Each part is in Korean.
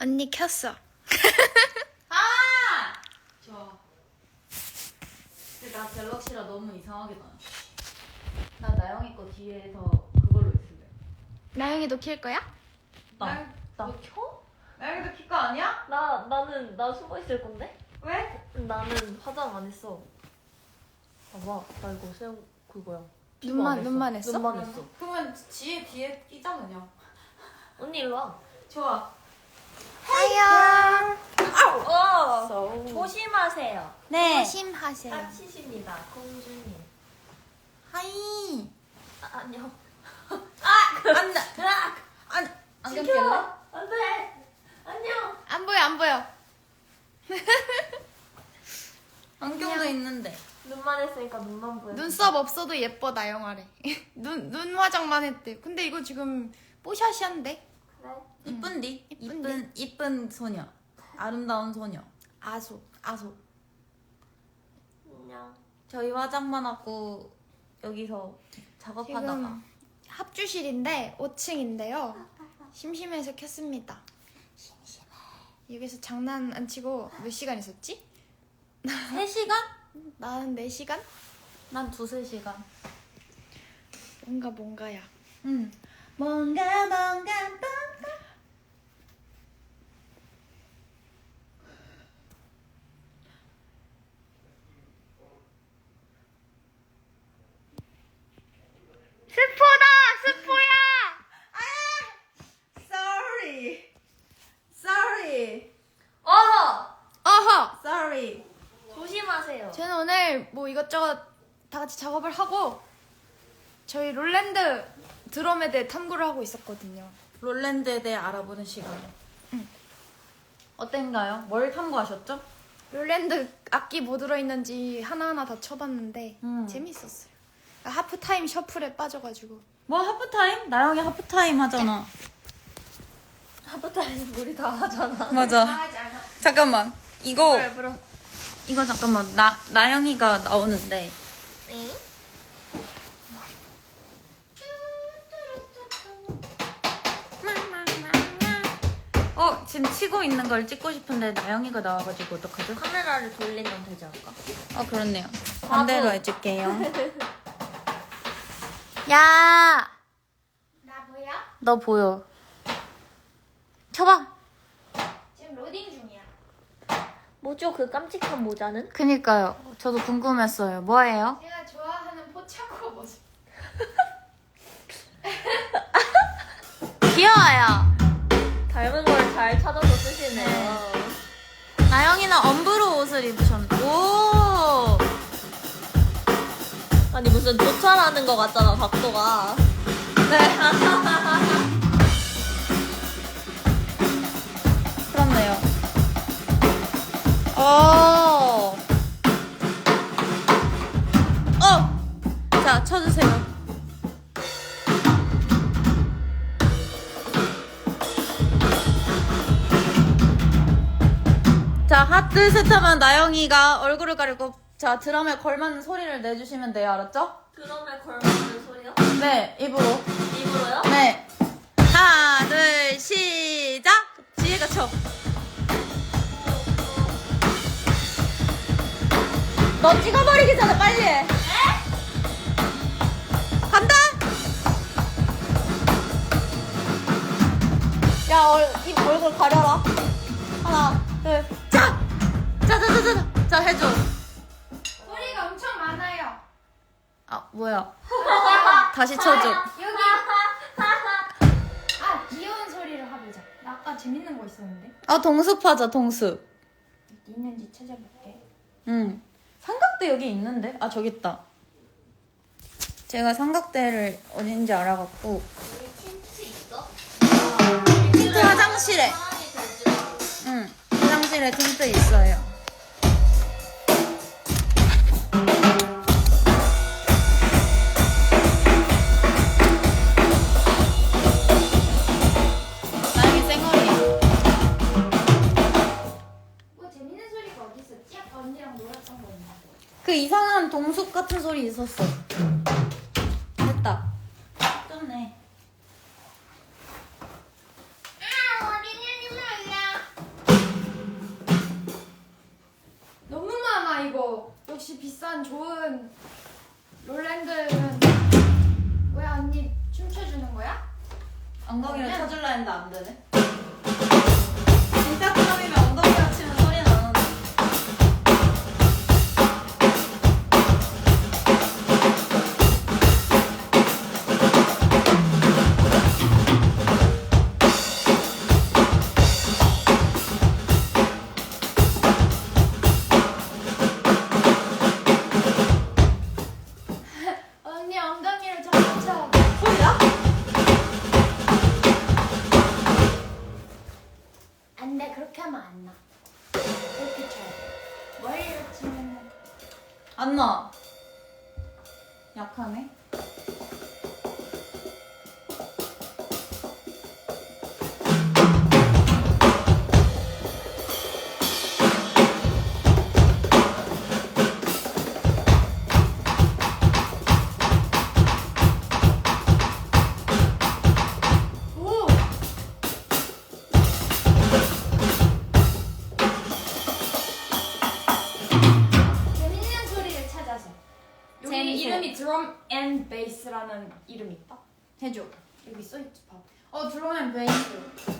언니 켰어. 아! 좋아. 근데 나 갤럭시라 너무 이상하게 나와. 나 나영이 거 뒤에서 그걸로 있을래. 나영이도 킬 거야? 나, 나, 나. 너 켜? 나영이도 키거 아니야? 나 나는 나 숨어 있을 건데? 왜? 나는 화장 안 했어. 봐봐, 나 이거 생 그거야. 피부 눈만- 안 했어. 눈만 했어? 눈만 했어. 그러면 뒤에 뒤에 끼자 그냥. 언니 일로 와. 좋아. 하영. 어. 조심하세요. 네. 조심하세요. 다치십니다, 공주님. 하이. 아, 안녕. 안돼. 으악! 안 안경 지켜! 안 돼! 안녕! 안 보여 안 보여. 안경도 있는데. 눈만 했으니까 눈만 보여. 눈썹 없어도 예뻐 나영아래. 눈, 눈 화장만 했대. 근데 이거 지금 뽀샤시한데? 그래. 이쁜디. 이쁜 이쁜 소녀. 아름다운 소녀. 아소 아소. 안녕. 저희 화장만 하고 여기서 작업하다가 지금 합주실인데 5층인데요. 심심해서 켰습니다. 심심해. 여기서 장난 안 치고 몇 시간 있었지? 3시간? 나는 4시간? 난 두세 시간. 뭔가 뭔가야. 응. 뭔가 뭔가 뭔가. 스포다! 스포야! Sorry. Sorry. 어허! 어허! Sorry. 조심하세요. 저는 오늘 뭐 이것저것 다 같이 작업을 하고 저희 롤랜드 드럼에 대해 탐구를 하고 있었거든요. 롤랜드에 대해 알아보는 시간. 어땠가요? 뭘 탐구하셨죠? 롤랜드 악기 뭐 들어있는지 하나하나 다 쳐봤는데 음. 재밌었어요. 하프타임 셔플에 빠져가지고 뭐 하프타임? 나영이 하프타임 하잖아. 하부타에서 우리 다 하잖아. 맞아. 잠깐만. 이거 불어. 이거 잠깐만. 나 나영이가 나오는데 응? 어 지금 치고 있는 걸 찍고 싶은데 나영이가 나와가지고 어떡하죠? 카메라를 돌리면 되지 않을까? 어 그렇네요. 반대로 해줄게요. 야! 나 보여? 너 보여. 쳐봐. 지금 로딩 중이야. 뭐죠 그 깜찍한 모자는? 그니까요. 저도 궁금했어요. 뭐예요? 제가 좋아하는 포차코 모습. 귀여워요. 닮은 걸 잘 찾아서 쓰시네요. 나영이는 엄브로 옷을 입으셨네. 오. 아니 무슨 조찰하는 것 같잖아 각도가. 네. 그렇네요. 오. 어. 자, 쳐주세요. 자, 하트 셋 하면 나영이가 얼굴을 가리고 자, 드럼에 걸맞는 소리를 내주시면 돼요. 알았죠? 드럼에 걸맞는 소리요? 네, 입으로. 입으로요? 네. 하나, 둘, 시작! 지혜가 쳐. 너 찍어버리기 전에 빨리 해. 간다! 야, 얼, 입 얼굴 가려라. 하나, 둘, 자! 자, 자, 자, 자, 자, 자, 해줘. 소리가 엄청 많아요. 아, 뭐야. 다시 쳐줘. 여기. 아 귀여운 소리를 해보자. 나 아까 재밌는 거 있었는데. 아, 동습하자, 동습. 어디 있는지 찾아볼게. 응. 삼각대 여기 있는데? 아, 저기 있다. 제가 삼각대를 어딘지 알아갖고. 틴트 있어? 틴트 화장실에. 응. 화장실에 틴트 있어요. 이상한 동숲 같은 소리 있었어. 해줘. 여기 써있지, 봐. 어, 드론앤 베이스.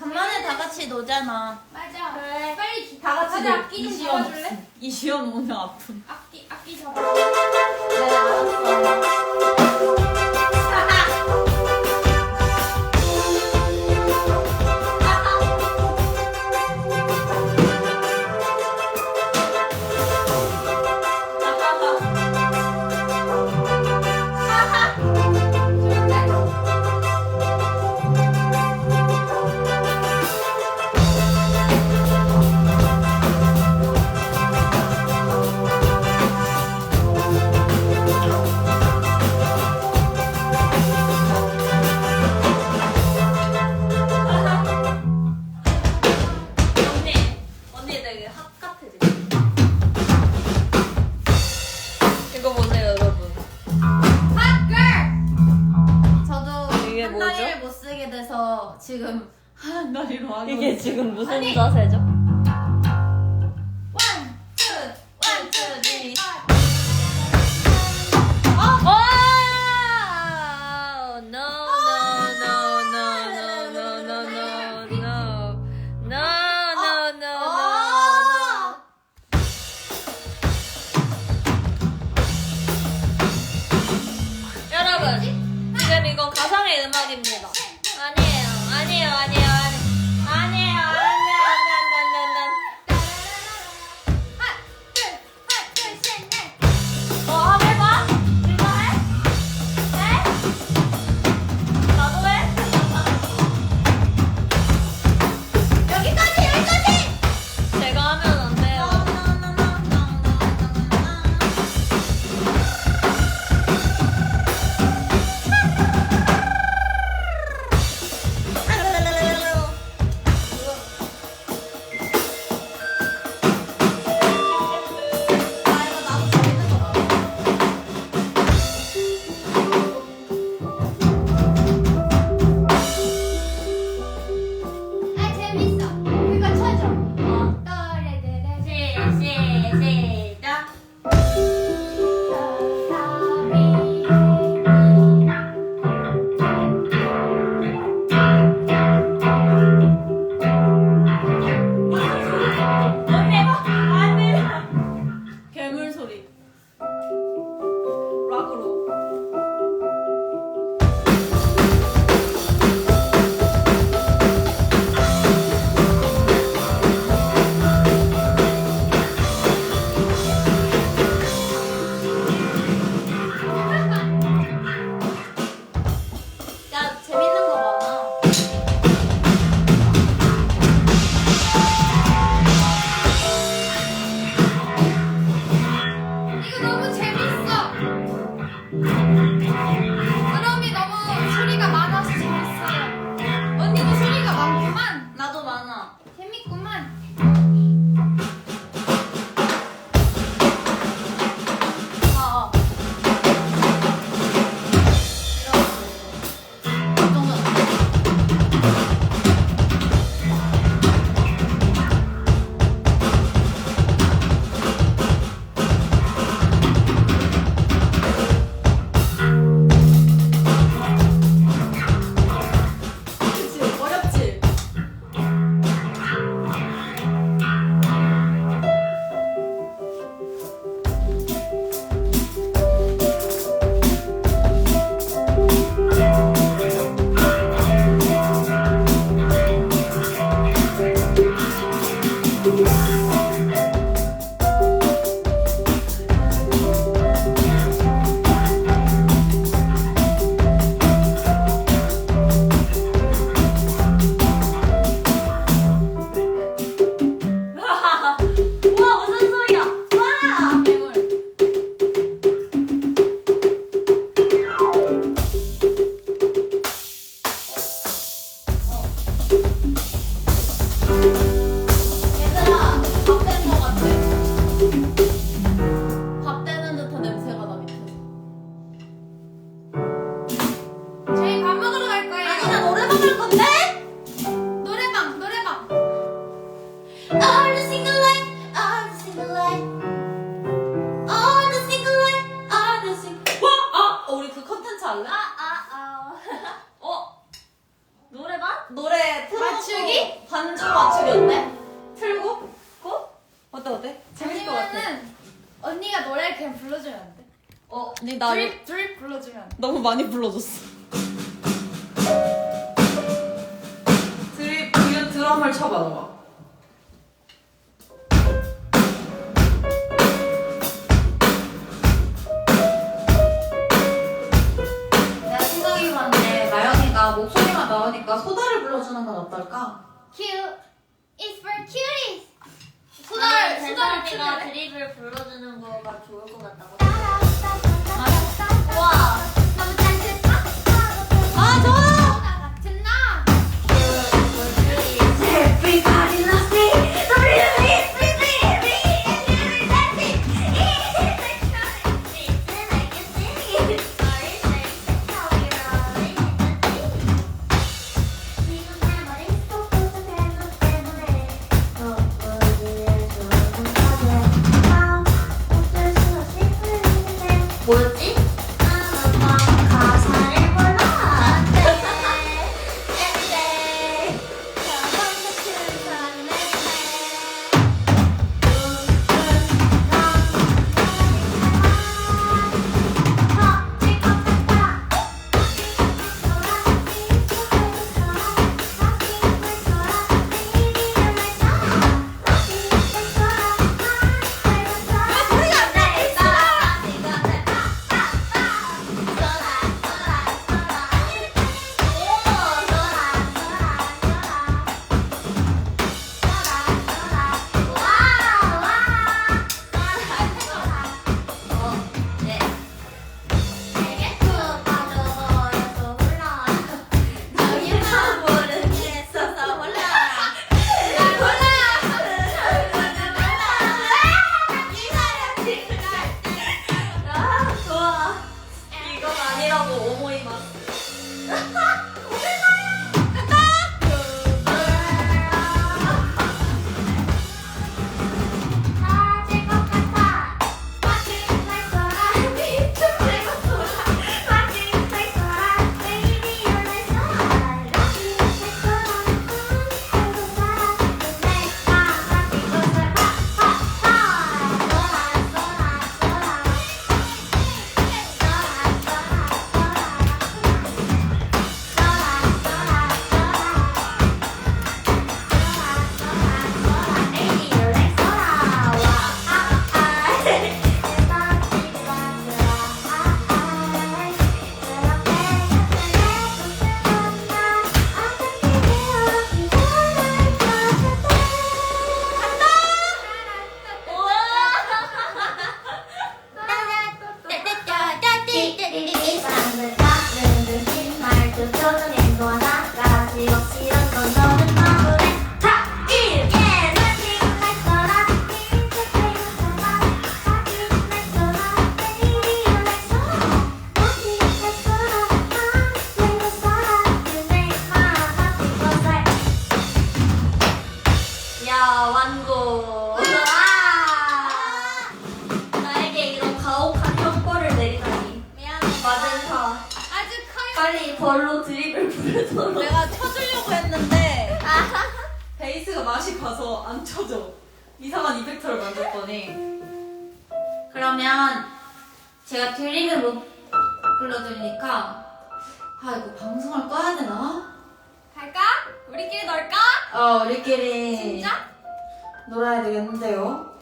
간만에 다 같이 노잖아. 맞아. 그래. 빨리 다 같이 맞아, 악기 좀 이시연 잡아줄래? 이시연 오늘 아픔. 악기 악기 잡아. 내가 네, 먼저 하셔야죠. 와! No, no, no, no, no, no, no, no, no. No, no, no, no, no. 여러분, 지금 이건 가상의 음악입니다. 노래 맞추기? 반주 맞추기 어때? 틀고, 고? 어때 어때? 재밌을 것 같아. 언니가 노래를 그냥 불러주면 안 돼? 어, 근데 나 드립, 드립 불러주면 안 돼? 너무 많이 불러줬어. 나오니까 소다를 불러주는 건 어떨까? Cute is for cuties. 수다를, 수다를, 틀래. 드립을 불러주는 거가 좋을 것 같다고. 와, 불러드리니까 아 이거 방송을 꺼야 되나? 갈까? 우리끼리 놀까? 어 우리끼리 진짜? 놀아야 되겠는데요.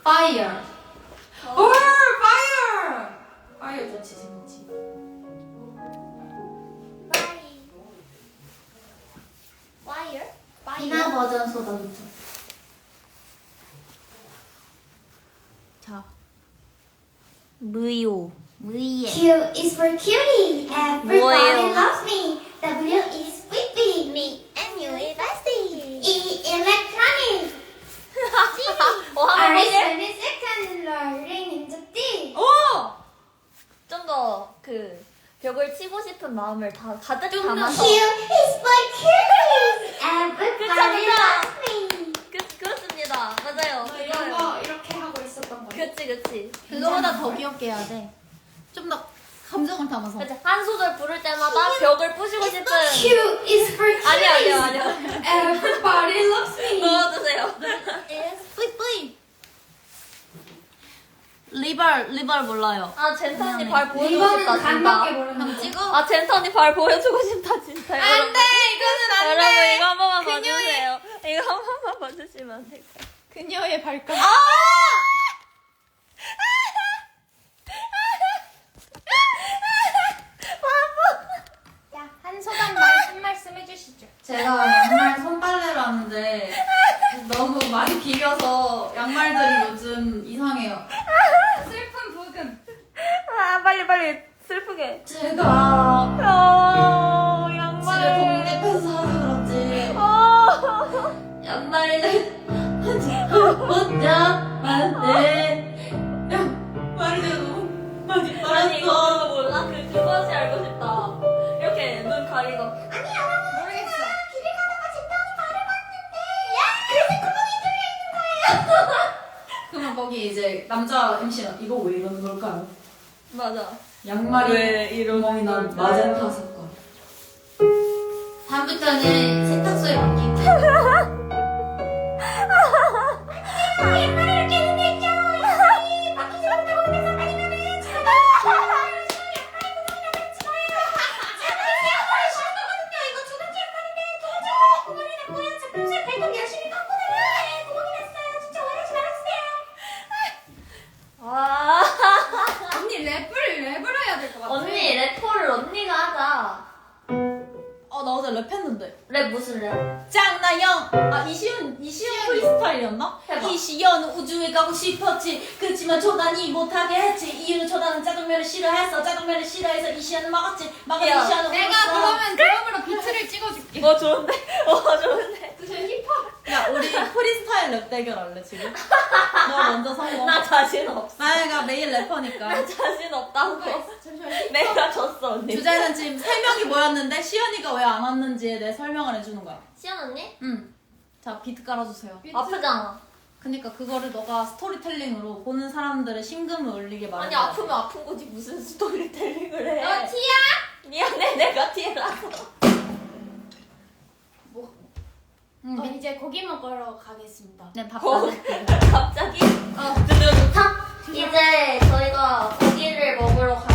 Fire. 오 Fire. Fire 좋지 재밌지. 와이어? 비나 버전 소다부터. 무요. 무예. Q is for cutie. Everybody 뭐예요? loves me. W is Whippy. Me and you is Bessie. E electronic. 어, R is 한번 해. twenty-second. Rolling in the deep. 오! 좀더그 벽을 치고 싶은 마음을 다 가득 담아서 Q is for cuties. Everybody loves me. 그치 그거보다 더 귀엽게 해야 돼. 좀 더 감정을 담아서. 그치 한 소절 부를 때마다 벽을 부시고 싶은 Q is for kids. 아니 아니요 아니요 Everybody loves me. 넣어주세요 뿌이 뿌이. 리발 리발 몰라요. 아 젠타 언니 발 보여주고 이거는 싶다 진짜 간밖에 모르는 거. 찍어. 아 젠타 언니 발 보여주고 싶다 진짜 여러분 안돼 이거는 안돼. 여러분 이거 한 번만 봐주세요 이거 한 번만 봐주시면 안 될까요? 그녀의 발가락. 야, 한 소감 말씀 말씀 해주시죠. 제가 양말 손빨래를 하는데 너무 많이 비벼서 양말들이 요즘 이상해요. 슬픈 부금. 아 빨리 빨리 슬프게 제가 어 집에 양말 독립해서 사서 그렇지 어 양말을 혼자만데 양말이 너무 많이 빨았어. 몰라? 그 그것이 알고 싶다 이렇게 눈 가리고 거기 이제 남자 MC는 이거 왜 이러는 걸까요? 맞아 양말이 왜 이러는 난? 마젠타 색깔. 다음부터는 세탁소에 맡기고. 랩 무슨 랩? 짱나영! 아, 이시연, 이시연 프리스타일이었나? 해봐. 이시연 우주에 가고 싶었지. 그렇지만 조단이 못하게 했지. 이유는 조단은 짜장면을 싫어했어. 짜장면을 싫어해서 이시연을 막았지. 야, 이시연을 내가 울었어. 그러면 드럼으로 비트를 찍어줄게. 어 좋은데? 어 좋은데? 저 힙합. 야, 우리 프리스타일 랩 대결 할래, 지금? 너 먼저 성공. 나 자신 없어 나이가 매일 래퍼니까. 나 자신 없다고 잠시만. 힙합. 내가 졌어 언니 주제는 지금 세 명이 모였는데 시연이가 왜 안 왔는지에 대해 설명을 해주는 거야. 시연 언니? 응. 자, 비트 깔아주세요. 비트. 아프잖아 그니까 그거를 너가 스토리텔링으로 보는 사람들의 심금을 울리게 말해. 아니 아프면 아픈 거지 무슨 스토리텔링을 해 너 티야? 미안해 내가 티라서 음. 어, 이제 고기 먹으러 가겠습니다. 네, 밥 어. 받을게요. 갑자기? 어. 두둥. 탁! 이제 저희가 고기를 먹으러 가